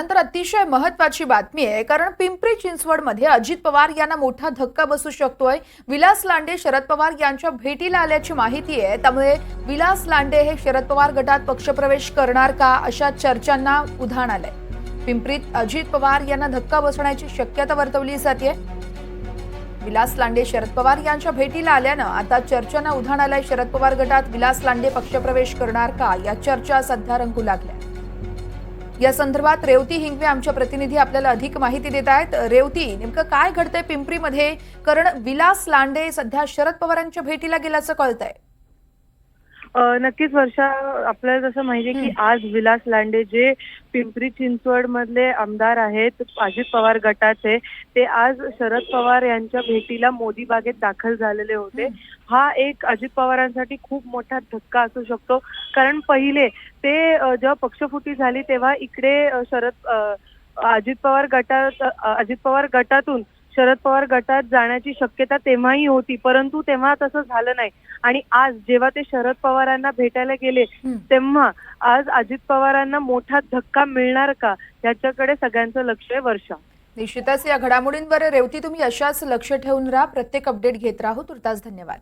नंतर अतिशय महत्वाची बातमी आहे कारण पिंपरी चिंचवडमध्ये अजित पवार यांना मोठा धक्का बसू शकतोय. विलास लांडे शरद पवार यांच्या भेटीला आल्याची माहिती आहे. त्यामुळे विलास लांडे हे शरद पवार गटात पक्षप्रवेश करणार का अशा चर्चांना उधाण आलंय. पिंपरीत अजित पवार यांना धक्का बसण्याची शक्यता वर्तवली जाते. विलास लांडे शरद पवार यांच्या भेटीला आल्यानं आता चर्चांना उधाण आलंय. शरद पवार गटात विलास लांडे पक्षप्रवेश करणार का या चर्चा सध्या रंगू लागल्या. या संदर्भात रेवती हिंगवे आमच्या प्रतिनिधी आपल्याला अधिक माहिती देत आहेत. रेवती नेमकं काय घडतंय पिंपरीमध्ये? कारण विलास लांडे सध्या शरद पवारांच्या भेटीला गेल्याचं कळतंय. नक्कीच वर्षा आपल्याला जसं माहिती की आज विलास लांडे जे पिंपरी चिंचवड मधले आमदार आहेत अजित पवार गटाचे ते आज शरद पवार यांच्या भेटीला मोदी बागेत दाखल झालेले होते. हा एक अजित पवारांसाठी खूप मोठा धक्का असू शकतो. कारण पहिले ते जेव्हा पक्षफुटी झाली तेव्हा इकडे शरद अजित पवार गटात अजित पवार गटातून शरद पवार गटात जाण्याची शक्यता तेव्हाही होती परंतु तेव्हा तसं झालं नाही. आणि आज जेव्हा ते शरद पवारांना भेटायला गेले. तेव्हा आज अजित पवारांना मोठा धक्का मिळणार का? याच्याकडे सगळ्यांचं लक्ष आहे वर्षा. निश्चितच या घडामोडींवर रेवती तुम्ही अशाच लक्ष ठेवून राहा. प्रत्येक अपडेट घेत राहू. तुर्तास धन्यवाद.